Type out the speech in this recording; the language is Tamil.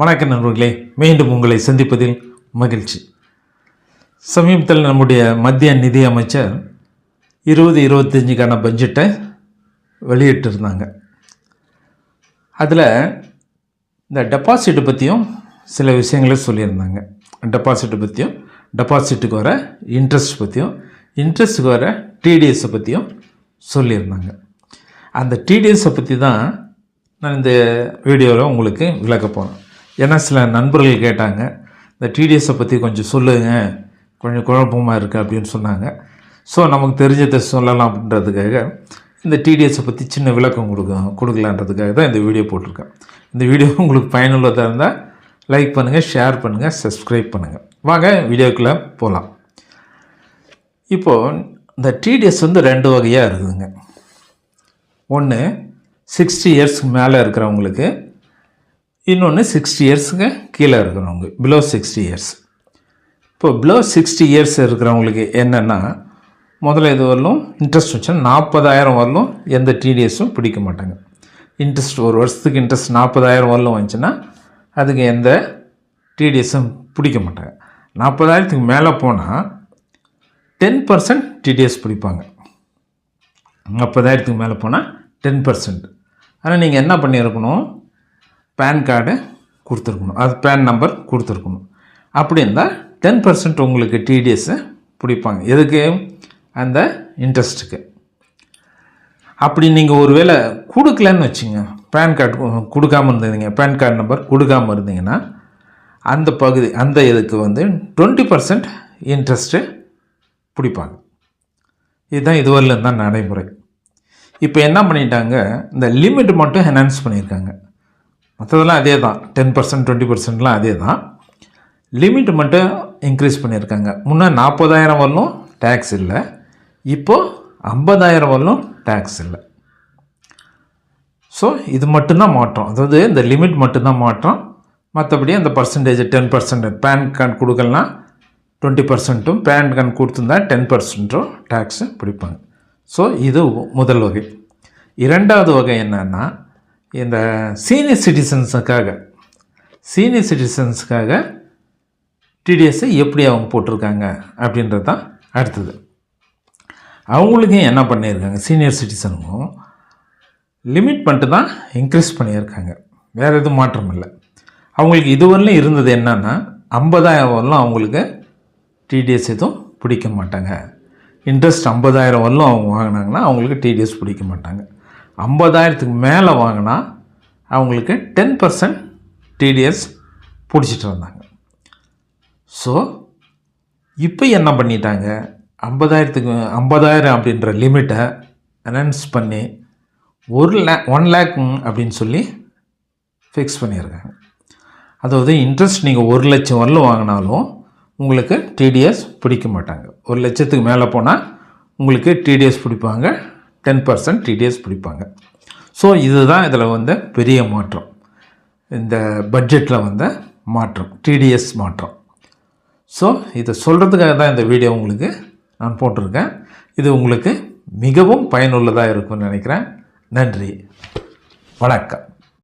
வணக்கம் நண்பர்களே மீண்டும் உங்களை சந்திப்பதில் மகிழ்ச்சி. சமீபத்தில் நம்முடைய மத்திய நிதி அமைச்சர் இருபது இருபத்தஞ்சுக்கான பட்ஜெட்டை வெளியிட்டிருந்தாங்க. அதில் இந்த டெபாசிட் பற்றியும் சில விஷயங்களை சொல்லியிருந்தாங்க. டெபாசிட் பற்றியும் டெபாசிட்டுக்கு வர இன்ட்ரெஸ்ட் பற்றியும் இன்ட்ரெஸ்ட்டுக்கு வர டிடிஎஸை பற்றியும் சொல்லியிருந்தாங்க. அந்த டிடிஎஸை பற்றி தான் நான் இந்த வீடியோவில் உங்களுக்கு விளக்க போகிறேன் ஏன்னா சில நண்பர்கள் கேட்டாங்க இந்த டிடிஎஸை பற்றி கொஞ்சம் சொல்லுங்கள் கொஞ்சம் குழப்பமாக இருக்குது அப்படின்னு சொன்னாங்க. ஸோ நமக்கு தெரிஞ்சதை சொல்லலாம் அப்படின்றதுக்காக இந்த டிடிஎஸை பற்றி சின்ன விளக்கம் கொடுக்க கொடுக்கலான்றதுக்காக தான் இந்த வீடியோ போட்டிருக்கேன். இந்த வீடியோ உங்களுக்கு பயனுள்ளதாக இருந்தால் லைக் பண்ணுங்கள் ஷேர் பண்ணுங்கள் சப்ஸ்கிரைப் பண்ணுங்கள் வாங்க வீடியோக்குள்ளே போகலாம் இப்போது இந்த டிடிஎஸ் வந்து ரெண்டு வகையாக இருக்குதுங்க. ஒன்று சிக்ஸ்டி இயர்ஸ்க்கு மேலே இருக்கிறவங்களுக்கு இன்னொன்று சிக்ஸ்டி இயர்ஸுக்கு கீழே இருக்கிறவங்க பிலோ சிக்ஸ்டி இயர்ஸ் இப்போ பிலோ சிக்ஸ்டி இயர்ஸ் இருக்கிறவங்களுக்கு என்னென்னா முதல்ல இது வரலும்? இன்ட்ரெஸ்ட் வச்சோன்னா நாற்பதாயிரம் வரலும் எந்த டிடிஎஸும் பிடிக்க மாட்டாங்க. இன்ட்ரெஸ்ட் ஒரு வருஷத்துக்கு இன்ட்ரெஸ்ட் நாற்பதாயிரம் வரலும் வந்துச்சுன்னா அதுக்கு எந்த டிடிஎஸும் பிடிக்க மாட்டாங்க. நாற்பதாயிரத்துக்கு மேலே போனால் டென் பர்சன்ட் டிடிஎஸ் பிடிப்பாங்க. நாற்பதாயிரத்துக்கு மேலே போனால் டென் பர்சன்ட் ஆனால் நீங்கள் என்ன பண்ணியிருக்கணும்? பேன் கார்டு கொடுத்துருக்கணும். அது பேன் நம்பர் கொடுத்துருக்கணும். அப்படி இருந்தால் டென் பர்சன்ட் உங்களுக்கு டிடிஎஸ்ஸை பிடிப்பாங்க. எதுக்கு? அந்த இன்ட்ரெஸ்ட்டுக்கு அப்படி நீங்கள் ஒரு வேளை கொடுக்கலன்னு வச்சுங்க பேன் கார்டு கொடுக்காமல் இருந்தீங்க பேன் கார்டு நம்பர் கொடுக்காமல் இருந்தீங்கன்னா அந்த பகுதி அந்த இதுக்கு வந்து டுவெண்ட்டி பர்சன்ட் இன்ட்ரெஸ்ட்டு பிடிப்பாங்க. இதுதான் இதுவரையிலும் தான் நடைமுறை. இப்போ என்ன பண்ணிட்டாங்க? இந்த லிமிட் மட்டும் என்ஹான்ஸ் பண்ணியிருக்காங்க. மற்றதெல்லாம் அதே தான் டென் பர்சன்ட் டுவெண்ட்டி பர்சன்ட்லாம் அதே தான் லிமிட் மட்டும் இன்க்ரீஸ் பண்ணியிருக்காங்க. முன்னே நாற்பதாயிரம் வரலும் டேக்ஸ் இல்லை. இப்போது ஐம்பதாயிரம் வரலும் டேக்ஸ் இல்லை. ஸோ இது மட்டும்தான் மாற்றம். அதாவது இந்த லிமிட் மட்டும்தான் மாற்றம். மற்றபடி அந்த percentage ten percent PAN card கொடுக்கலனா twenty பர்சன்ட்டும் பேன் கார்டு கொடுத்துருந்தா டென் பர்சன்ட்டும் டேக்ஸு பிடிப்பாங்க. ஸோ இது முதல் வகை. இரண்டாவது வகை என்னன்னா இந்த சீனியர் சிட்டிசன்ஸுக்காக சீனியர் சிட்டிசன்ஸுக்காக டிடிஎஸ்ஸை எப்படி அவங்க போட்டிருக்காங்க அப்படின்றது தான் அடுத்தது. அவங்களுக்கும் என்ன பண்ணியிருக்காங்க? சீனியர் சிட்டிசனுக்கும் லிமிட் பண்ணிட்டு தான் இன்க்ரீஸ் பண்ணியிருக்காங்க. வேறு எதுவும் மாற்றம் இல்லை. அவங்களுக்கு இதுவரையிலும் இருந்தது என்னென்னா ஐம்பதாயிரம் வரலும் அவங்களுக்கு டிடிஎஸ் எதுவும் பிடிக்க மாட்டாங்க. இன்ட்ரெஸ்ட் ஐம்பதாயிரம் வரலும் அவங்க வாங்கினாங்கன்னா அவங்களுக்கு டிடிஎஸ் பிடிக்க மாட்டாங்க. ஐம்பதாயிரத்துக்கு மேலே வாங்கினா அவங்களுக்கு டென் பர்சன்ட் டிடிஎஸ் பிடிச்சிட்டு வந்தாங்க ஸோ இப்போ என்ன பண்ணிட்டாங்க? ஐம்பதாயிரத்துக்கு ஐம்பதாயிரம் அப்படின்ற லிமிட்டை அனௌன்ஸ் பண்ணி ஒரு லே ஒன் லேக் அப்படின்னு சொல்லி ஃபிக்ஸ் பண்ணியிருக்காங்க அதாவது இன்ட்ரெஸ்ட் நீங்கள் ஒரு லட்சம் வரலும் வாங்கினாலும் உங்களுக்கு டிடிஎஸ் பிடிக்க மாட்டாங்க. ஒரு லட்சத்துக்கு மேலே போனால் உங்களுக்கு டிடிஎஸ் பிடிப்பாங்க. டென் பர்சன்ட் டிடிஎஸ் பிடிப்பாங்க. ஸோ இதுதான் இதில் வந்து பெரிய மாற்றம். இந்த பட்ஜெட்டில் வந்த மாற்றம். டிடிஎஸ் மாற்றம். ஸோ இதை சொல்கிறதுக்காக தான் இந்த வீடியோ உங்களுக்கு நான் போட்டிருக்கேன். இது உங்களுக்கு மிகவும் பயனுள்ளதாக இருக்கும்னு நினைக்கிறேன். நன்றி. வணக்கம்.